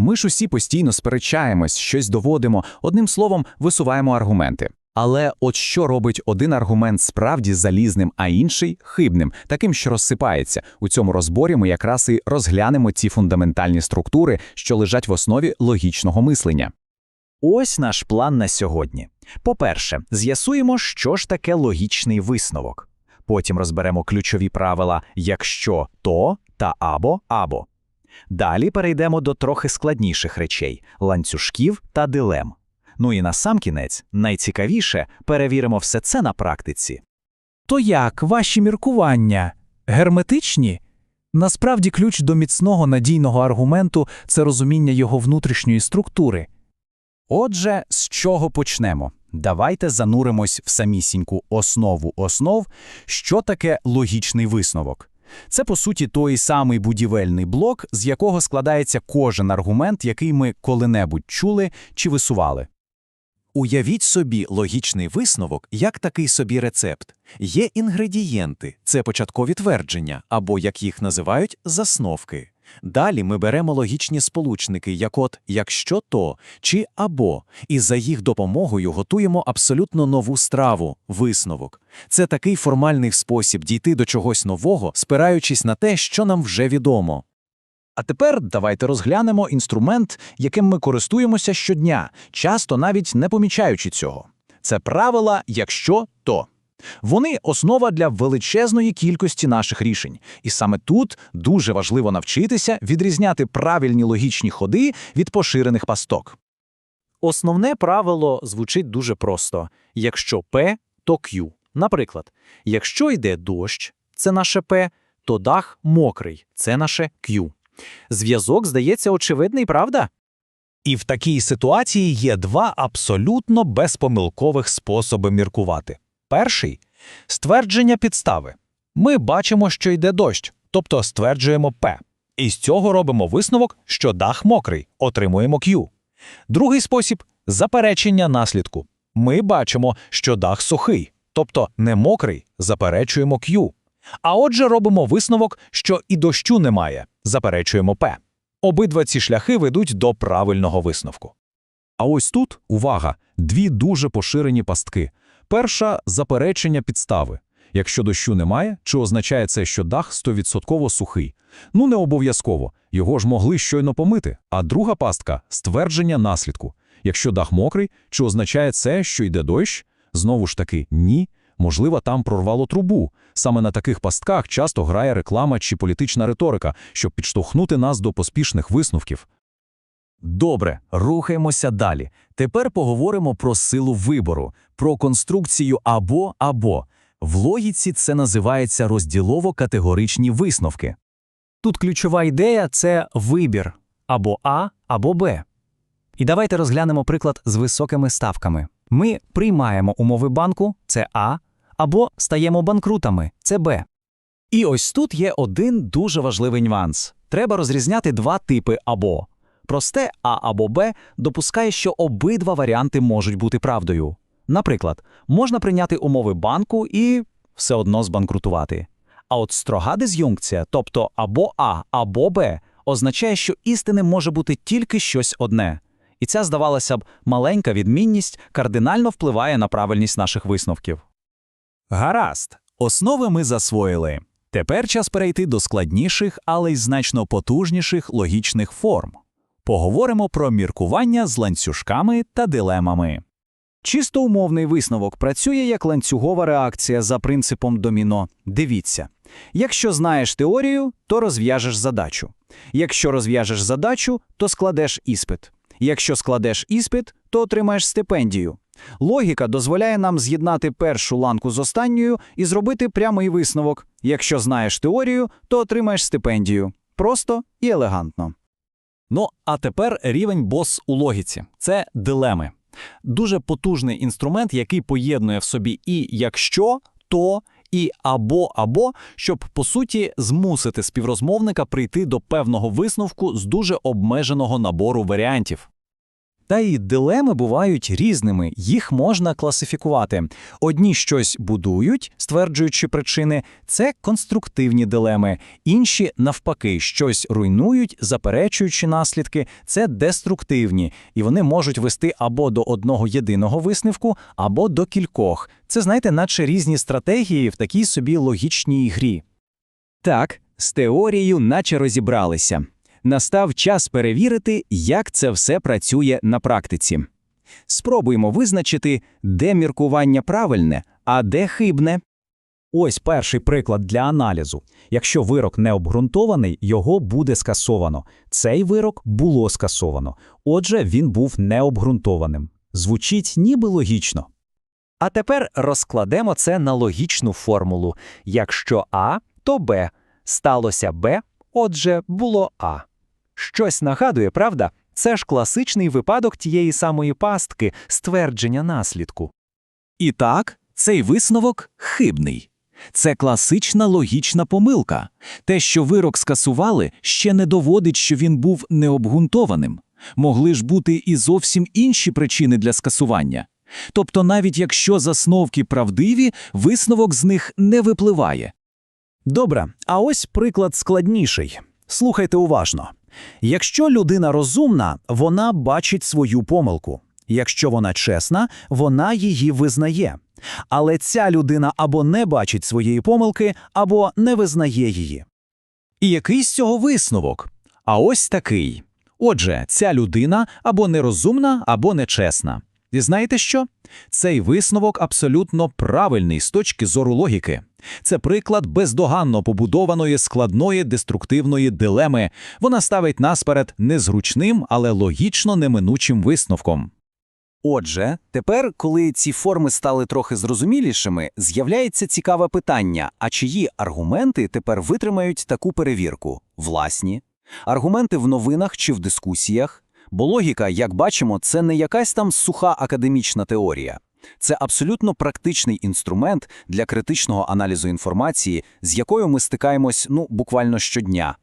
Ми ж усі постійно сперечаємось, щось доводимо, одним словом, висуваємо аргументи. Але от що робить один аргумент справді залізним, а інший хибним, таким, що розсипається. У цьому розборі ми якраз і розглянемо ці фундаментальні структури, що лежать в основі логічного мислення. Ось наш план на сьогодні. По-перше, з'ясуємо, що ж таке логічний висновок. Потім розберемо ключові правила якщо то та або або. Далі перейдемо до трохи складніших речей ланцюжків та дилем. Ну і насамкінець, найцікавіше, перевіримо все це на практиці. То як ваші міркування? Герметичні? Насправді ключ до міцного надійного аргументу це розуміння його внутрішньої структури. Отже, з чого почнемо? Давайте зануримось в самісіньку основу основ, що таке логічний висновок. Це, по суті, той самий будівельний блок, з якого складається кожен аргумент, який ми коли-небудь чули чи висували. Уявіть собі логічний висновок як такий собі рецепт. Є інгредієнти, це початкові твердження, або, як їх називають, засновки. Далі ми беремо логічні сполучники, як от якщо то чи або, і за їх допомогою готуємо абсолютно нову страву висновок. Це такий формальний спосіб дійти до чогось нового, спираючись на те, що нам вже відомо. А тепер давайте розглянемо інструмент, яким ми користуємося щодня, часто навіть не помічаючи цього. Це правила якщо. Вони основа для величезної кількості наших рішень, і саме тут дуже важливо навчитися відрізняти правильні логічні ходи від поширених пасток. Основне правило звучить дуже просто: якщо P, то Q. Наприклад, якщо йде дощ, це наше P, то дах мокрий, це наше Q. Зв'язок здається очевидний, правда? І в такій ситуації є два абсолютно безпомилкових способи міркувати. Перший ствердження підстави. Ми бачимо, що йде дощ, тобто стверджуємо П. І з цього робимо висновок, що дах мокрий, отримуємо Q. Другий спосіб заперечення наслідку. Ми бачимо, що дах сухий, тобто не мокрий, заперечуємо Q. А отже, робимо висновок, що і дощу немає, заперечуємо П. Обидва ці шляхи ведуть до правильного висновку. А ось тут, увага, дві дуже поширені пастки. Перша – заперечення підстави. Якщо дощу немає, чи означає це, що дах 100% сухий? Ну, не обов'язково. Його ж могли щойно помити. А друга пастка – ствердження наслідку. Якщо дах мокрий, чи означає це, що йде дощ? Знову ж таки, ні. Можливо, там прорвало трубу. Саме на таких пастках часто грає реклама чи політична риторика, щоб підштовхнути нас до поспішних висновків. Добре, рухаємося далі. Тепер поговоримо про силу вибору, про конструкцію або-або. В логіці це називається розділово-категоричні висновки. Тут ключова ідея це вибір або А, або Б. І давайте розглянемо приклад з високими ставками. Ми приймаємо умови банку це А, або стаємо банкрутами це Б. І ось тут є один дуже важливий нюанс. Треба розрізняти два типи або. Просте А або Б допускає, що обидва варіанти можуть бути правдою. Наприклад, можна прийняти умови банку і все одно збанкрутувати. А от строга диз'юнкція, тобто або А, або Б, означає, що істини може бути тільки щось одне. І ця, здавалося б, маленька відмінність кардинально впливає на правильність наших висновків. Гаразд, основи ми засвоїли. Тепер час перейти до складніших, але й значно потужніших логічних форм. Поговоримо про міркування з ланцюжками та дилемами. Чисто умовний висновок працює як ланцюгова реакція за принципом доміно. Дивіться. Якщо знаєш теорію, то розв'яжеш задачу. Якщо розв'яжеш задачу, то складеш іспит. Якщо складеш іспит, то отримаєш стипендію. Логіка дозволяє нам з'єднати першу ланку з останньою і зробити прямий висновок. Якщо знаєш теорію, то отримаєш стипендію. Просто і елегантно. Ну, а тепер рівень бос у логіці це дилеми. Дуже потужний інструмент, який поєднує в собі і якщо, то, і або або, щоб по суті змусити співрозмовника прийти до певного висновку з дуже обмеженого набору варіантів. Та й дилеми бувають різними, їх можна класифікувати. Одні щось будують, стверджуючи причини, це конструктивні дилеми, інші, навпаки, щось руйнують, заперечуючи наслідки, це деструктивні, і вони можуть вести або до одного єдиного висновку, або до кількох. Це, знаєте, наче різні стратегії в такій собі логічній грі. Так, з теорією наче розібралися. Настав час перевірити, як це все працює на практиці. Спробуємо визначити, де міркування правильне, а де хибне. Ось перший приклад для аналізу. Якщо вирок не обґрунтований, його буде скасовано. Цей вирок було скасовано. Отже, він був необґрунтованим. Звучить ніби логічно. А тепер розкладемо це на логічну формулу. Якщо А, то Б. Сталося Б, отже, було А. Щось нагадує, правда? Це ж класичний випадок тієї самої пастки, ствердження наслідку. І так, цей висновок хибний. Це класична логічна помилка. Те, що вирок скасували, ще не доводить, що він був необґрунтованим. Могли ж бути і зовсім інші причини для скасування. Тобто, навіть якщо засновки правдиві, висновок з них не випливає. Добре, а ось приклад складніший. Слухайте уважно. Якщо людина розумна, вона бачить свою помилку. Якщо вона чесна, вона її визнає. Але ця людина або не бачить своєї помилки, або не визнає її. І який з цього висновок? А ось такий. Отже, ця людина або нерозумна, або нечесна. І знаєте що? Цей висновок абсолютно правильний з точки зору логіки. Це приклад бездоганно побудованої складної деструктивної дилеми. Вона ставить нас перед незручним, але логічно неминучим висновком. Отже, тепер, коли ці форми стали трохи зрозумілішими, з'являється цікаве питання: а чиї аргументи тепер витримають таку перевірку? Власні? Аргументи в новинах чи в дискусіях? Бо логіка, як бачимо, це не якась там суха академічна теорія. Це абсолютно практичний інструмент для критичного аналізу інформації, з якою ми стикаємось ну буквально щодня.